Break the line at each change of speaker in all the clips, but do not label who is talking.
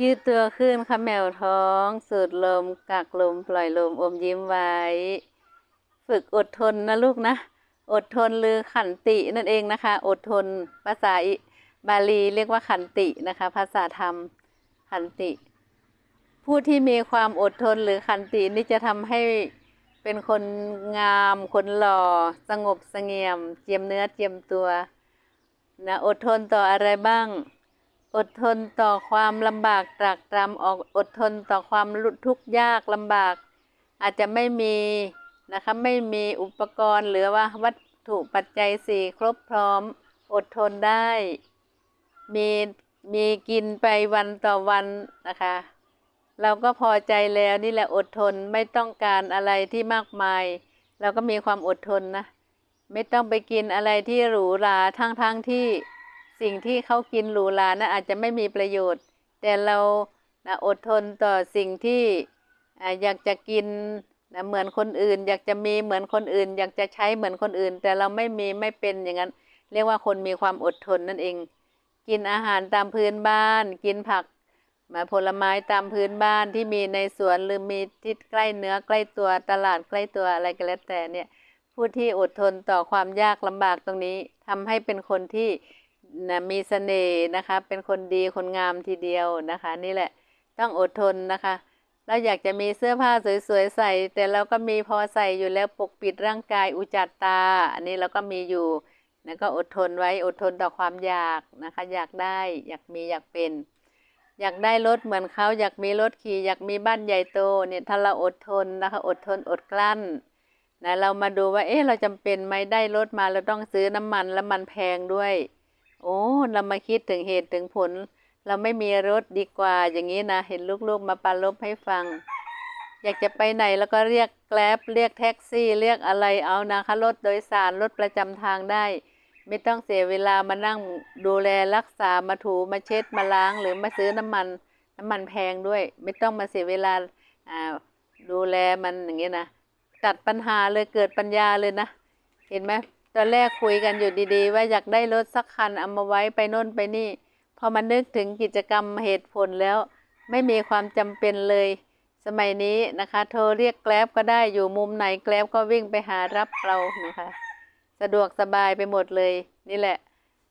ยืดตัวขึ้นค่ะแมวท้อง สูดลม กักลม ปล่อยลม อมยิ้มไว้ ฝึกอดทนนะลูกนะ อดทนหรือขันตินั่นเองนะคะ อดทนภาษาอิบาลีเรียกว่าขันตินะคะ ภาษาธรรมขันติ ผู้ที่มีความอดทนหรือขันตินี่จะทำให้เป็นคนงาม คนหล่อ สงบสงี่ยม เจียมเนื้อเจียมตัวนะอดทนต่ออะไรบ้าง อดทนต่อความลำบากตรากตรำออกอดทนต่อความทุกข์ยากลำบาก อาจจะไม่มีนะคะไม่มีอุปกรณ์หรือว่าวัตถุปัจจัยสี่ครบพร้อม อดทนได้ มีมีกินไปวันต่อวันนะคะ เราก็พอใจแล้วนี่แหละอดทนไม่ต้องการอะไรที่มากมาย เราก็มีความอดทนนะ ไม่ต้องไปกินอะไรที่หรูหราทั้งทั้งที่ สิ่งที่เขากินหรูหรานะอาจจะไม่มีประโยชน์ แต่เรานะอดทนต่อสิ่งที่อยากจะกินนะเหมือนคนอื่น อยากจะมีเหมือนคนอื่น อยากจะใช้เหมือนคนอื่น แต่เราไม่มีไม่เป็นอย่างนั้น เรียกว่าคนมีความอดทนนั่นเอง กินอาหารตามพื้นบ้าน กินผักมาผลไม้ตามพื้นบ้านที่มีในสวนหรือมีที่ใกล้เนื้อใกล้ตัวตลาดใกล้ตัวอะไรก็แล้วแต่เนี่ยผู้ที่อดทนต่อความยากลำบากตรงนี้ทำให้เป็นคนที่ นะมีเสน่ห์นะคะ เป็นคนดีคนงามทีเดียวนะคะ นี่แหละต้องอดทนนะคะ เราอยากจะมีเสื้อผ้าสวยๆใส่ แต่เราก็มีพอใส่อยู่แล้วปกปิดร่างกายอุจจาตา อันนี้เราก็มีอยู่นะก็อดทนไว้อดทนต่อความอยากนะคะ อยากได้อยากมีอยากเป็น อยากได้รถเหมือนเขาอยากมีรถขี่อยากมีบ้านใหญ่โตเนี่ยถ้าเราอดทนนะคะ อดทนอดกลั้นนะเรามาดูว่าเอ๊ะเราจำเป็นไหมได้รถมาเราต้องซื้อน้ำมันแล้วมันแพงด้วย โอ้เรามาคิดถึงเหตุถึงผล เราไม่มีรถดีกว่าอย่างนี้นะเห็นลูกๆ มาปรารบให้ฟัง อยากจะไปไหนแล้วก็เรียกแกล็บเรียกแท็กซี่ เรียกอะไรเอานะคะรถโดยสารรถประจำทางได้ ไม่ต้องเสียเวลามานั่งดูแลรักษามาถูมาเช็ดมาล้างหรือมาซื้อน้ำมันน้ำมันแพงด้วย ไม่ต้องมาเสียเวลาอ่าดูแลมันอย่างนี้นะตัดปัญหาเลยเกิดปัญญาเลยนะ เห็นไหม ตอนแรกคุยกันอยู่ดีๆ ว่าอยากได้รถสักคันเอามาไว้ไปโน่นไปนี่ พอมานึกถึงกิจกรรมเหตุผลแล้ว ไม่มีความจำเป็นเลย สมัยนี้นะคะโทรเรียกแกล็บก็ได้อยู่มุมไหนแกล็บก็วิ่งไปหารับเรานะคะ สะดวกสบายไปหมดเลย นี่แหละ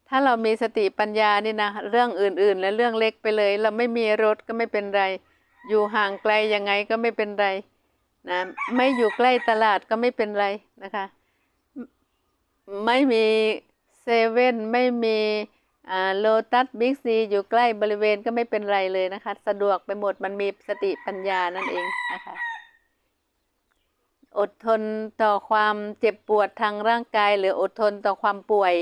ถ้าเรามีสติปัญญานี่นะเรื่องอื่นๆ และเรื่องเล็กไปเลย เราไม่มีรถก็ไม่เป็นไร อยู่ห่างไกลยังไงก็ไม่เป็นไรนะไม่อยู่ใกล้ตลาดก็ไม่เป็นไรนะคะ ไม่มีเซเว่นไม่มีโลตัสบิ๊กซีอยู่ใกล้บริเวณก็ไม่เป็นไรเลยนะคะ สะดวกไปหมดมันมีสติปัญญานั่นเองนะคะ อดทนต่อความเจ็บปวดทางร่างกาย หรืออดทนต่อความป่วย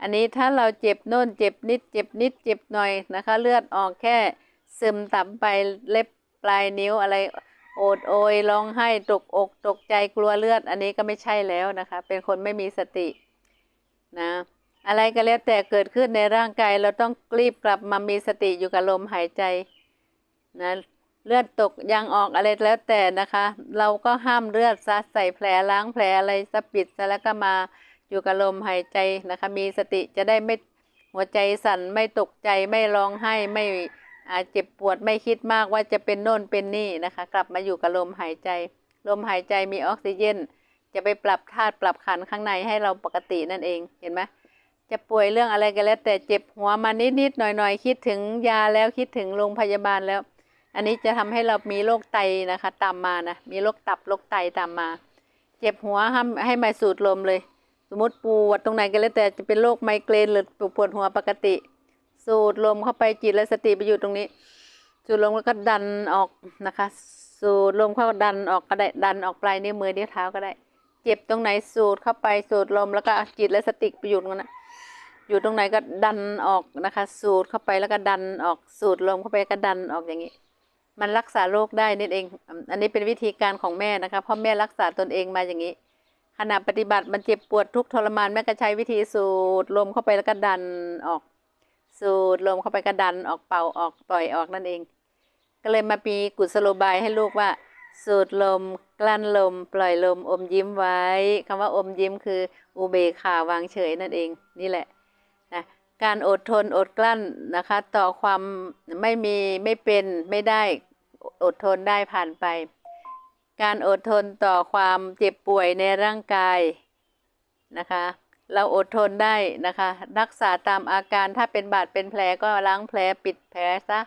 อันนี้ถ้าเราเจ็บโน่นเจ็บนิด เจ็บนิดเจ็บหน่อยนะคะ เลือดออกแค่ซึมต่ำไปเล็บปลายนิ้วอะไร โอดโอยร้องไห้ตกอกตกใจกลัวเลือด อันนี้ก็ไม่ใช่แล้วนะคะ เป็นคนไม่มีสตินะอะไรก็แล้วแต่เกิดขึ้นในร่างกายเราต้องรีบกลับมามีสติอยู่กับลมหายใจนะเลือดตกยางออกอะไรแล้วแต่นะคะ เราก็ห้ามเลือดซะใส่แผลล้างแผลอะไรซะปิดซะแล้วก็มาอยู่กับลมหายใจนะคะ มีสติจะได้ไม่หัวใจสั่นไม่ตกใจไม่ร้องไห้ไม่ เจ็บปวดไม่คิดมากว่าจะเป็นโน่นเป็นนี่นะคะ กลับมาอยู่กับลมหายใจ ลมหายใจมีออกซิเจน จะไปปรับธาตุปรับขันข้างในให้เราปกตินั่นเองเห็นไหมจะป่วยเรื่องอะไรกันแล้ว แต่เจ็บหัวมานิดนิดหน่อยหน่อยคิดถึงยาแล้วคิดถึงโรงพยาบาลแล้ว อันนี้จะทำให้เรามีโรคไตนะคะ ตามมานะมีโรคตับโรคไตตามมา เจ็บหัวให้ให้มาสูดลมเลย สมมติปวดตรงไหนกันแล้วแต่จะเป็นโรคไมเกรนหรือปวดหัวปกติ สูดลมเข้าไปจิตและสติไปอยู่ตรงนี้ สูดลมแล้วก็ดันออกนะคะ สูดลมเข้าดันออกก็ได้ดันออกปลายนิ้วมือนิ้วเท้าก็ได้ เจ็บตรงไหนสูดเข้าไปสูดลมแล้วก็จิตและสติไปอยู่ตรงนั้นอยู่ตรงไหนก็ดันออกนะคะ สูดเข้าไปแล้วก็ดันออกสูดลมเข้าไปก็ดันออกอย่างนี้ มันรักษาโรคได้นี่เอง อันนี้เป็นวิธีการของแม่นะคะเพราะแม่รักษาตนเองมาอย่างนี้ขณะปฏิบัติมันเจ็บปวดทุกทรมานแม่ก็ใช้วิธีสูดลมเข้าไปแล้วก็ดันออก สูดลมเข้าไปก็ดันออกเป่าออกปล่อยออกนั่นเอง ก็เลยมาปีกุศโลบายให้ลูกว่า สูดลม กลั้นลม ปล่อยลม อมยิ้มไว้คำว่าอมยิ้มคืออุเบกขาวางเฉยนั่นเอง นี่แหละนะการอดทนอดกลั้นนะคะ ต่อความไม่มีไม่เป็นไม่ได้อดทนได้ผ่านไป การอดทนต่อความเจ็บป่วยในร่างกายนะคะ เราอดทนได้นะคะ รักษาตามอาการถ้าเป็นบาดเป็นแผลก็ล้างแผลปิดแผลซะ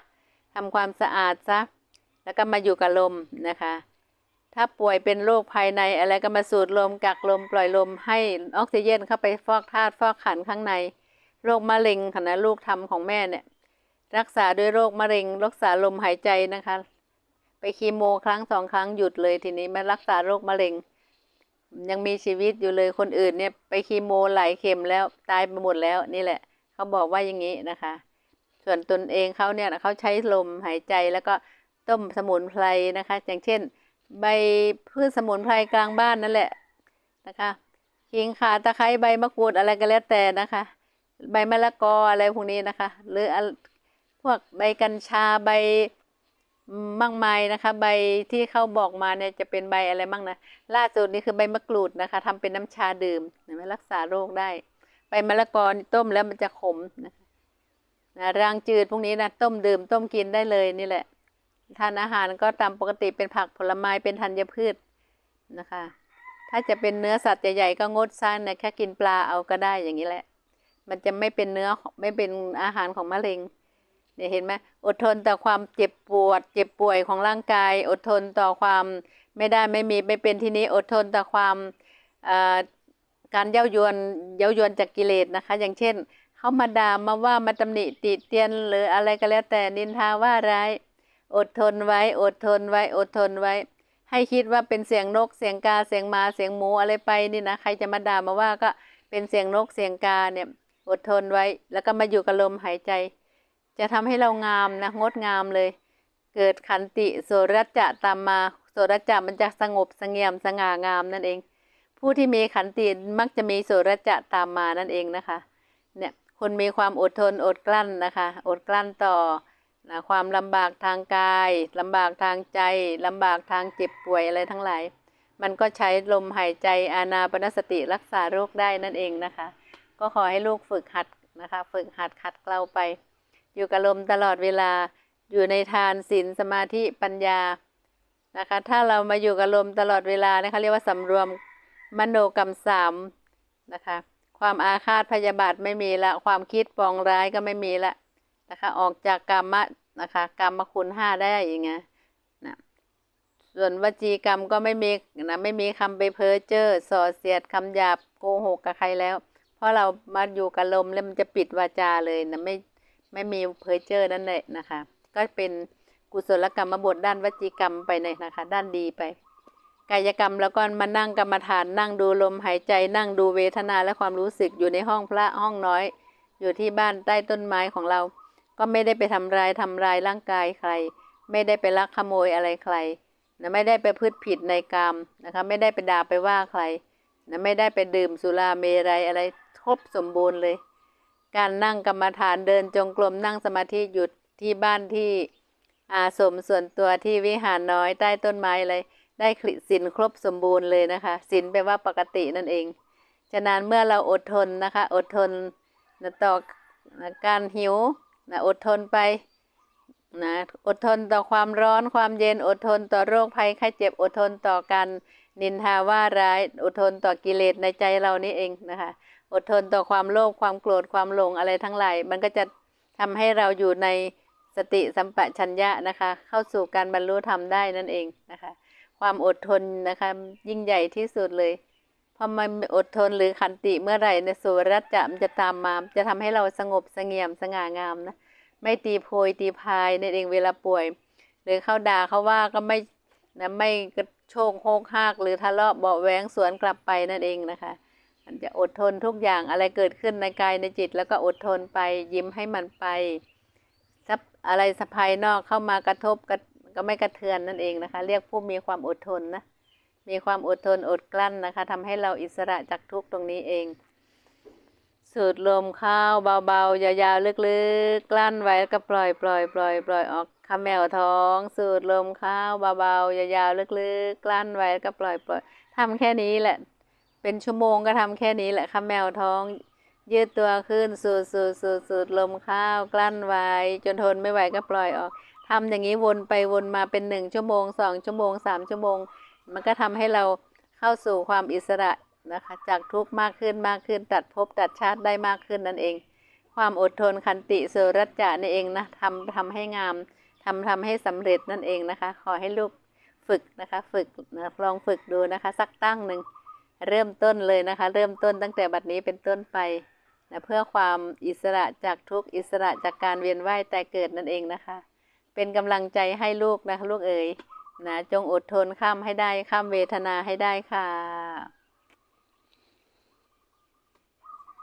ทำความสะอาดซะแล้วก็มาอยู่กับลมนะคะ ถ้าป่วยเป็นโรคภายในอะไรก็มาสูดลมกักลมปล่อยลมให้ออกซิเจนเข้าไปฟอกธาตุฟอกขันข้างใน โรคมะเร็งค่ะนะลูกทำของแม่เนี่ยรักษาด้วยโรคมะเร็ง รักษาลมหายใจนะคะ ไปคีโมครั้งสองครั้งหยุดเลยทีนี้มารักษาโรคมะเร็ง ยังมีชีวิตอยู่เลยคนอื่นเนี่ยไปคีโมหลายเข็มแล้วตายไปหมดแล้วนี่แหละ เขาบอกว่าอย่างนี้นะคะ ส่วนตนเองเขาเนี่ยเขาใช้ลมหายใจแล้วก็ต้มสมุนไพรนะคะ อย่างเช่น ใบพืชสมุนไพรกลางบ้านนั่นแหละนะคะขิงข่าตะไคร้ใบมะกรูดอะไรก็แล้วแต่นะคะ ใบมะละกออะไรพวกนี้นะคะ หรือพวกใบกัญชาใบ มากมายนะคะ ใบที่เขาบอกมาเนี่ยจะเป็นใบอะไรบ้างนะล่าสุดนี่คือใบมะกรูดนะคะทำเป็นน้ำชาดื่มนไหมรักษาโรคได้ ใบมะละกอต้มแล้วมันจะขมนะคะนะรางจืดพวกนี้นะต้มดื่มต้มกินได้เลยนี่แหละทานอาหารก็ตามปกติเป็นผักผลไม้เป็นธัญพืชนะคะ ถ้าจะเป็นเนื้อสัตว์ใหญ่ๆก็งดซะนะแค่กินปลาเอาก็ได้อย่างนี้แหละ มันจะไม่เป็นเนื้อไม่เป็นอาหารของมะเร็ง เนี่ยเห็นไหมอดทนต่อความเจ็บปวด เจ็บป่วยของร่างกาย อดทนต่อความไม่ได้ไม่มีไม่เป็นที่นี้อดทนต่อความการเย้ายวนเย้ายวนจากกิเลสนะคะ อย่างเช่นเขามาด่ามาว่ามาตำหนิติเตียนหรืออะไรก็แล้วแต่นินทาว่าร้าย อดทนไว้ อดทนไว้ อดทนไว้ ให้คิดว่าเป็นเสียงนกเสียงกาเสียงหมาเสียงหมูอะไรไปนี่นะใครจะมาด่ามาว่าก็เป็นเสียงนกเสียงกาเนี่ยอดทนไว้ แล้วก็มาอยู่กับลมหายใจ จะทำให้เรางามนะงดงามเลย เกิดขันติโสรัจจะตามมาโสรัจจะมันจะสงบสงเงียมสง่างามนั่นเอง ผู้ที่มีขันติมักจะมีโสรัจจะตามมานั่นเองนะคะเนี่ยคนมีความอดทนอดกลั้นนะคะ อดกลั้นต่อนะความลำบากทางกายลำบากทางใจลำบากทางเจ็บป่วยอะไรทั้งหลาย มันก็ใช้ลมหายใจอานาปนสติรักษาโรคได้นั่นเองนะคะ ก็ขอให้ลูกฝึกหัดนะคะ ฝึกหัดขัดเกลาไป อยู่กับลมตลอดเวลาอยู่ในทานศีลสมาธิปัญญานะคะ ถ้าเรามาอยู่กับลมตลอดเวลานะคะเรียกว่าสำรวมมโนกรรมสามนะคะ ความอาฆาตพยาบาทไม่มีละ ความคิดปองร้ายก็ไม่มีละนะคะ ออกจากกรรมะนะคะกรรมคุณห้าได้อย่างเงี้ยนะส่วนวจีกรรมก็ไม่มีนะไม่มีคำไปเพ้อเจ้อส่อเสียดคำหยาบโกหกกับใครแล้ว เพราะเรามาอยู่กับลมแล้วมันจะปิดวาจาเลยนะไม่ ไม่มีเพ้อเจ้อนั่นแหละนะคะ ก็เป็นกุศลกรรมบทด้านวจีกรรมไปเลยนะคะ ด้านดีไป กายกรรมแล้วก็มานั่งกรรมฐานนั่งดูลมหายใจนั่งดูเวทนาและความรู้สึกอยู่ในห้องพระห้องน้อย อยู่ที่บ้านใต้ต้นไม้ของเรา ก็ไม่ได้ไปทำร้ายทำร้ายร่างกายใคร ไม่ได้ไปลักขโมยอะไรใครนะไม่ได้ไปพืชผิดในกรรมนะคะไม่ได้ไปด่าไปว่าใครนะไม่ได้ไปดื่มสุราเมรัยอะไรครบสมบูรณ์เลย การนั่งกรรมฐานเดินจงกรมนั่งสมาธิหยุดที่บ้านที่อาสมส่วนตัวที่วิหารน้อยใต้ต้นไม้อะไรได้คลิสินครบสมบูรณ์เลยนะคะสินแปลว่าปกตินั่นเอง ฉะนั้นเมื่อเราอดทนนะคะ อดทนนะต่อนะการหิวนะอดทนไปนะอดทนต่อความร้อนความเย็นอดทนต่อโรคภัยไข้เจ็บอดทนต่อการนินทาว่าร้ายอดทนต่อกิเลสในใจเรานี่เองนะคะ อดทนต่อความโลภความโกรธความหลงอะไรทั้งหลายมันก็จะทำให้เราอยู่ในสติสัมปชัญญะนะคะ เข้าสู่การบรรลุธรรมได้นั่นเองนะคะ ความอดทนนะคะ ยิ่งใหญ่ที่สุดเลยพอมันอดทนหรือขันติเมื่อไหร่ในสุรัจจะมันจะตามมา จะทำให้เราสงบสงี่ยมสง่างามนะไม่ตีโพยตีพายในนเองเวลาป่วย หรือเข้าด่าเขาว่าก็ไม่นะไม่กระโชกโฮกฮากหรือทะเลาะเบาะแว้งสวนกลับไปนั่นเองนะคะ มันจะอดทนทุกอย่างอะไรเกิดขึ้นในกายในจิต แล้วก็อดทนไปยิ้มให้มันไปถ้าอะไรสภายนอกเข้ามากระทบกก็ไม่กระเทือนนั่นเองนะคะ เรียกผู้มีความอดทนนะมีความอดทนอดกลั้นนะคะทำให้เราอิสระจากทุกตรงนี้เอง สูดลมเข้าเบาๆ ยาวๆลึกๆ กลั้นไว้แล้วก็ปล่อยปล่อยปล่อยปล่อยออกคำแมวท้อง สูดลมเข้าเบาๆยาวๆลึกๆ กลั้นไว้แล้วก็ปล่อยปล่อยทำแค่นี้แหละ เป็นชั่วโมงก็ทำแค่นี้แหละคำแมวท้อง ยืดตัวขึ้นสูดสูดสูดสูดลมเข้าวกลั้นไว้ จนทนไม่ไหวก็ปล่อยออกทำอย่างนี้วนไปวนมาเป็นหนึ่งชั่วโมงสองชั่วโมงสามชั่วโมง มันก็ทำให้เราเข้าสู่ความอิสระนะคะ จากทุกข์มากขึ้นมากขึ้น ตัดภพตัดชาติได้มากขึ้นนั่นเอง ความอดทนขันติโสรัจจะนี่เองนะทำทำให้งามทำทำให้สำเร็จนั่นเองนะคะ ขอให้ลูกฝึกนะคะ ฝึกนะลองฝึกดูนะคะ สักตั้งหนึ่ง เริ่มต้นเลยนะคะ เริ่มต้นตั้งแต่บัดนี้เป็นต้นไปนะเพื่อความอิสระจากทุกอิสระจากการเวียนว่ายแต่เกิดนั่นเองนะคะ เป็นกำลังใจให้ลูกนะคะลูกเอ๋ยนะจงอดทนข้ามให้ได้ข้ามเวทนาให้ได้ค่ะ